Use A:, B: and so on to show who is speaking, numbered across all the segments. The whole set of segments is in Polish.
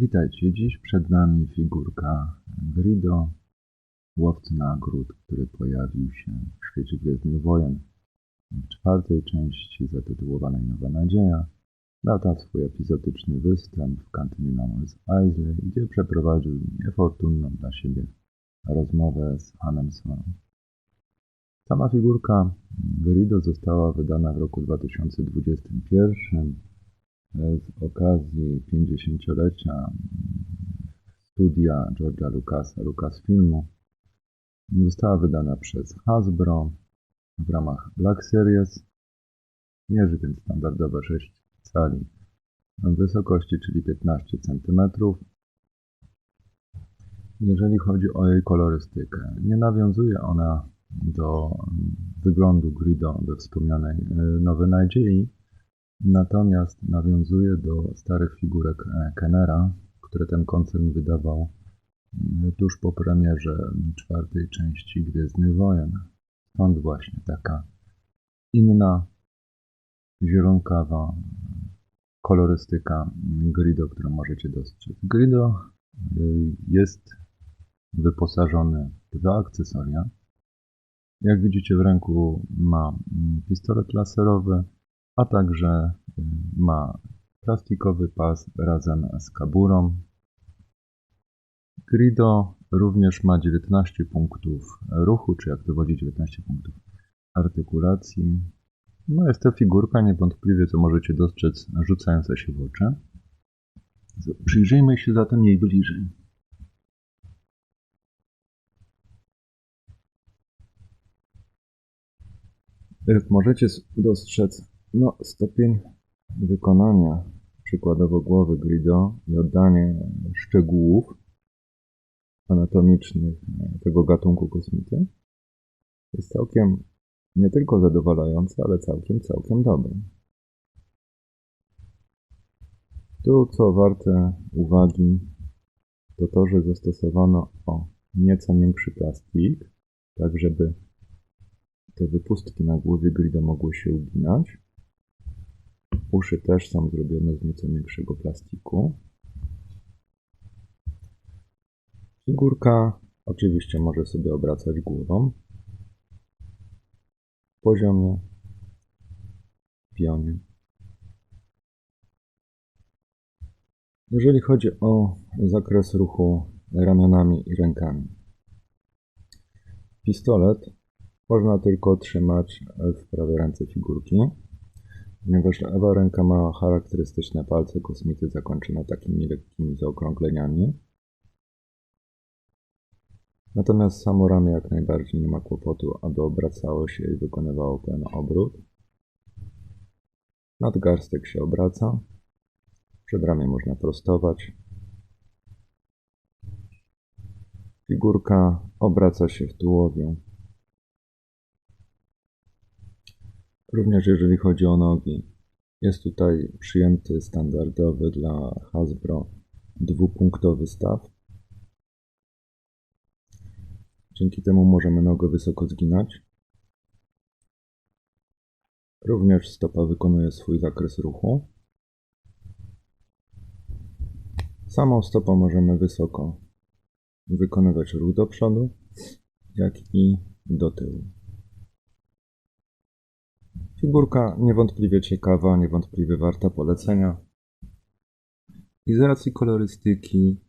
A: Witajcie. Dziś przed nami figurka Grido, łowcy nagród, który pojawił się w świecie Gwiezdnych Wojen w czwartej części zatytułowanej Nowa Nadzieja. Dał tam swój epizodyczny występ w kantynie na Mos Eisley, gdzie przeprowadził niefortunną dla siebie rozmowę z Hanem Solo. Sama figurka Grido została wydana w roku 2021 z okazji 50-lecia studia George'a Lucasa, Lucasfilmu. Została wydana przez Hasbro w ramach Black Series. Mierzy więc standardowe 6 cali wysokości, czyli 15 cm. Jeżeli chodzi o jej kolorystykę, nie nawiązuje ona do wyglądu Grido we wspomnianej e, Nowej Nadziei, Natomiast nawiązuje do starych figurek e, Kennera, które ten koncern wydawał mm, tuż po premierze czwartej części Gwiezdnych Wojen. Stąd właśnie taka inna, zielonkawa kolorystyka Grido, którą możecie dostrzec. Grido y, jest wyposażony w dwa akcesoria. Jak widzicie w ręku ma mm, pistolet laserowy, a także y, ma plastikowy pas razem z kaburą. Grido również ma 19 punktów ruchu, czy jak to wodzi 19 punktów artykulacji. No jest to figurka niewątpliwie, co możecie dostrzec, rzucająca się w oczy. Przyjrzyjmy się zatem jej bliżej. Jak możecie dostrzec, no, stopień wykonania przykładowo głowy Grido i oddanie szczegółów anatomicznych tego gatunku kosmity jest całkiem nie tylko zadowalający, ale całkiem, całkiem dobry. Tu, co warte uwagi, to to, że zastosowano o nieco większy plastik, tak żeby te wypustki na głowie Grido mogły się uginać. Uszy też są zrobione z nieco większego plastiku. Figurka oczywiście może sobie obracać głową. Poziomie, pionie. Jeżeli chodzi o zakres ruchu ramionami i rękami. Pistolet można tylko trzymać w prawej ręce figurki ponieważ lewa ręka ma charakterystyczne palce kosmity zakończone takimi lekkimi zaokrągleniami. Natomiast samo ramię jak najbardziej nie ma kłopotu, aby obracało się i wykonywało ten obrót. Nadgarstek się obraca. Przedramię można prostować. Figurka obraca się w tułowiu. Również jeżeli chodzi o nogi, jest tutaj przyjęty standardowy dla Hasbro dwupunktowy staw. Dzięki temu możemy nogę wysoko zginać. Również stopa wykonuje swój zakres ruchu. Samą stopą możemy wysoko wykonywać ruch do przodu, jak i do tyłu. Figurka niewątpliwie ciekawa, niewątpliwie warta polecenia. I z racji kolorystyki,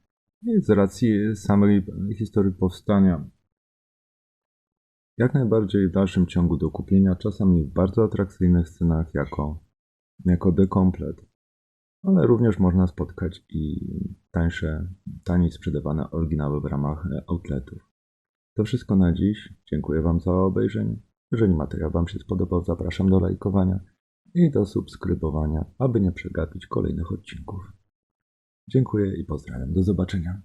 A: i z racji samej historii powstania, jak najbardziej w dalszym ciągu do kupienia, czasami w bardzo atrakcyjnych scenach jako, jako dekomplet. Ale również można spotkać i tańsze, taniej sprzedawane oryginały w ramach outletów. To wszystko na dziś. Dziękuję Wam za obejrzenie. Jeżeli materiał Wam się spodobał, zapraszam do lajkowania i do subskrybowania, aby nie przegapić kolejnych odcinków. Dziękuję i pozdrawiam. Do zobaczenia.